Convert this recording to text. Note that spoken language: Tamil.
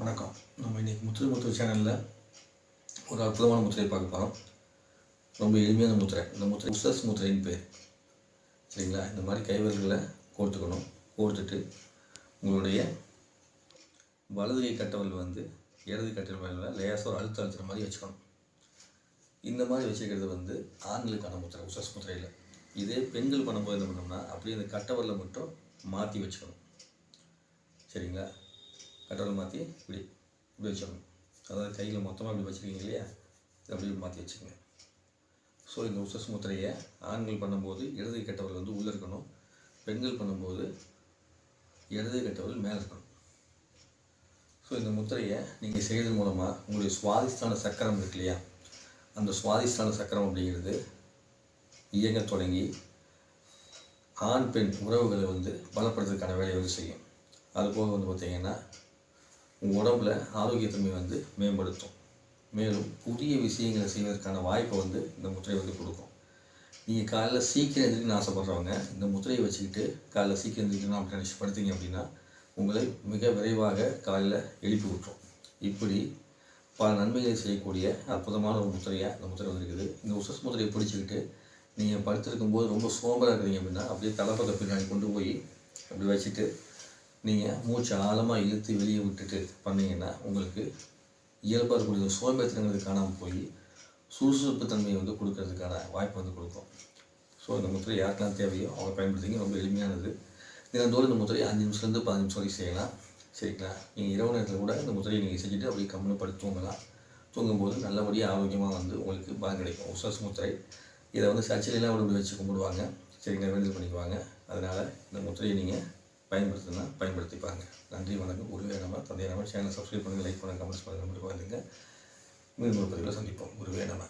வணக்கம். நம்ம இன்றைக்கி முத்திரை முத்திரை சேனலில் ஒரு அற்புதமான முத்திரையை பார்க்க போகிறோம் ரொம்ப எளிமையான முத்திரை. இந்த முத்திரை உசஸ் முத்திரைன்னு பேர். சரிங்களா? இந்த மாதிரி கைவிரல்களை கோர்த்துக்கணும். கோர்த்துட்டு உங்களுடைய வலது கை கட்டவல் வந்து இடது கட்டல் மேலே லேசாக ஒரு அழுத்த அழுத்துற மாதிரி வச்சுக்கணும். இந்த மாதிரி வச்சுக்கிறது வந்து ஆண்களுக்கான முத்திரை உசஸ் முத்திரையில். இதே பெண்கள் பண்ணும்போது என்ன பண்ணோம்னா அப்படியே இந்த கட்டவரில் மட்டும் மாற்றி வச்சுக்கணும். சரிங்களா? கட்டவரில் மாற்றி இப்படி இப்படி வச்சிடணும் அதாவது கையில் மொத்தமாக இப்படி வச்சுருக்கீங்க இல்லையா? இதை அப்படி மாற்றி வச்சுக்கோங்க. ஸோ இந்த உசஸ் முத்திரையை ஆண்கள் பண்ணும்போது இடது கெட்டவர்கள் வந்து உள்ளே இருக்கணும். பெண்கள் பண்ணும்போது இடது கெட்டவர்கள் மேலே இருக்கணும். ஸோ இந்த முத்திரையை நீங்கள் செய்கிறது மூலமாக உங்களுடைய சுவாதிஷ்டான சக்கரம் இருக்கு இல்லையா? அந்த சுவாதிஷ்டான சக்கரம் அப்படிங்கிறது இயங்க தொடங்கி ஆண் பெண் உறவுகளை வந்து பலப்படுத்துறதுக்கான வேலையை வந்து செய்யும். அதுபோக வந்து பார்த்திங்கன்னா உங்கள் உடம்புல ஆரோக்கியத்தன்மை வந்து மேம்படுத்தும். மேலும் புதிய விஷயங்களை செய்வதற்கான வாய்ப்பை வந்து இந்த முத்திரை வந்து கொடுக்கும். நீங்கள் காலைல சீக்கிரம் எந்திரிக்கணும்னு ஆசைப்பட்றவங்க இந்த முத்திரையை வச்சுக்கிட்டு காலைல சீக்கிரம் எந்திரிக்கணும் அப்படின்னு படுத்தீங்க அப்படின்னா உங்களை மிக விரைவாக காலையில் எழுப்பி விட்டுரும். இப்படி பல நன்மைகளை செய்யக்கூடிய அற்புதமான ஒரு முத்திரையாக இந்த முத்திரை வந்துருக்குது. இந்த உசஸ் முத்திரையை பிடிச்சிக்கிட்டு நீங்கள் படுத்திருக்கும் போது ரொம்ப சோம்பராக இருக்கிறீங்க அப்படின்னா அப்படியே தலைப்பத்தை பின்னாடி கொண்டு போய் அப்படி வச்சுட்டு நீங்கள் மூச்சு ஆழமாக இழுத்து வெளியே விட்டுட்டு பண்ணிங்கன்னா உங்களுக்கு இயல்பாக இருக்கக்கூடிய சோம்பேத்தனங்கிறது காணாமல் போய் சுறுசுறுப்பு தன்மையை வந்து கொடுக்கறதுக்கான வாய்ப்பு வந்து கொடுக்கும். ஸோ இந்த முத்திரை யாருக்கெல்லாம் தேவையோ அவங்க பயன்படுத்திங்க ரொம்ப எளிமையானது. தினந்தோறும் இந்த முத்திரையை அஞ்சு நிமிஷத்துலேருந்து பதினஞ்சு நிமிஷம் வரைக்கும் செய்யலாம். சரிங்களா? நீங்கள் இரவு நேரத்தில் கூட இந்த முத்திரையை நீங்கள் செஞ்சுட்டு அப்படியே கம்முன்னு படுத்து தூங்கலாம். தூங்கும்போது நல்லபடியாக ஆரோக்கியமாக வந்து உங்களுக்கு பலன் கிடைக்கும். உசஸ் முத்திரை. இதை வந்து சர்ச்சையிலாம் விட வச்சு கும்பிடுவாங்க. சரிங்களா? வேண்டுதல் பண்ணிக்குவாங்க. அதனால் இந்த முத்திரையை நீங்கள் பயன்படுத்தினா பயன்படுத்திப்பாங்க நன்றி வணக்கம். குருவே நம்ம தந்தைய நம்ம சேனல் சப்ஸ்கிரைப் பண்ணுங்கள் லைக் பண்ணுங்கள் கமெண்ட்ஸ் பண்ணுங்கள் மட்டும் வந்துங்க மீண்டும் ஒரு பதிவில் சந்திப்போம். குருவே நம்ம